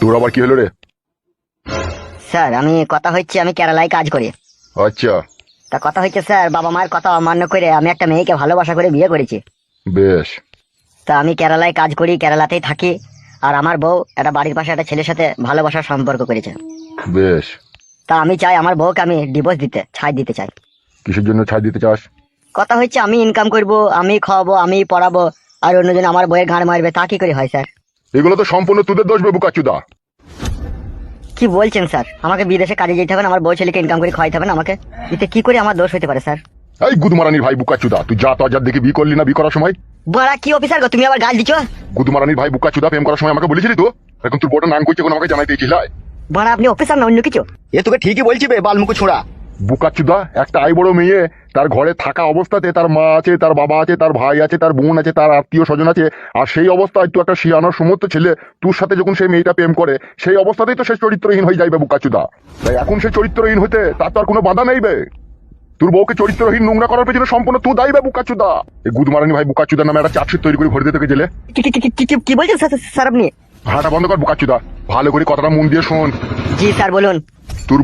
তোর আবার কি হলো রে? স্যার আমি কথা হচ্ছে আমি কেরালায় কাজ করি। আচ্ছা। তা কথা হচ্ছে স্যার বাবা মায়ের কথা অমান্য করে আমি একটা মেয়েকে ভালোবাসা করে বিয়ে করেছি। বেশ। তা আমি কেরালায় কাজ করি কেরালাতেই থাকি আর আমার বউ একটা বাড়ির পাশে একটা ছেলের সাথে ভালোবাসার সম্পর্ক করেছে। বেশ। তা আমি চাই আমার বউকে আমি ডিভোর্স দিতে ছাই দিতে চাই। কিসের জন্য ছাড় দিতে চাস? কথা হচ্ছে আমি ইনকাম করব আমি খাওয়াবো আমি পড়াবো আর অন্যজন আমার বইয়ের গাঁড় মারবে তা কি করে হয় স্যার? এগুলো তো সম্পূর্ণ তোদের দোষ বে বুকাচুদা কি বলছেন স্যার? আমাকে বিদেশে কাজে যেতে হবে না আমার বউ ছেলেকে ইনকাম করে খাওয়াইতে হবে না আমাকে? এতে কি করে আমার দোষ হতে পারে স্যার? এই গুদমারানির ভাই বুকাচুদা তুই যা তো আজাদ দেখে বিয়ে করলি না বি করার সময়? বড়া কি অফিসার গো তুমি আবার গাল দিছো? গুদমারানির ভাই বুকাচুদা প্রেম করার সময় আমাকে বলেছিলি তো? এখন তোর বড় নাম করছে এখন আমাকে জানাই দিয়েছিস লাই বড়া আপনি অফিসার না অন্য কিছু? এ তোকে ঠিকই বলছি বে বালমুকু ছোড়া। বুকাচুদা একটা আই বড় মেয়ে তার ঘরে থাকা অবস্থাতে তার মা আছে তার বাবা আছে তার ভাই আছে তার বোন আছে তার আত্মীয় স্বজন আছে আর সেই অবস্থায় তুই একটা শিয়ানোর সমস্ত ছেলে তোর সাথে যখন সেই মেয়েটা প্রেম করে সেই অবস্থাতেই তো সে চরিত্রহীন হয়ে যাইবে বুকাচুদা তাই এখন সে চরিত্রহীন হতে তার তো আর কোনো বাধা নেই বে তোর বউকে চরিত্রহীন নোংরা করার পেছনে সম্পূর্ণ তুই দায়ী বে বুকাচুদা এই গুদমারানি ভাই বুকাচুদা নামে একটা চার্জশিট তৈরি করে ভরে দিতে গেলে। কি- কি- কি- কি- কি- কি বলছেন স্যার আপনি? হাঁটা বন্ধ কর বুকাচুদা ভালো করে কথাটা মন দিয়ে শোন। জি স্যার বলুন। তোর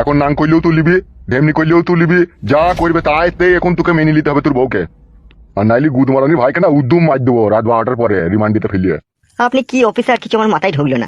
এখন নাং করলেও তুই লিবি, ঢেমনি করলেও তুই লিবি, যা করবে তাই এখন তোকে মেনে নিতে হবে তোর বউকে। আর নাইলে গুদ মারানি ভাইকে না উদ্যম মার দেবো রাত বারোটার পরে রিমান্ডিতে ফেলিয়ে। আপনি কি অফিসার কিছু আমার মাথায় ঢুকলো না?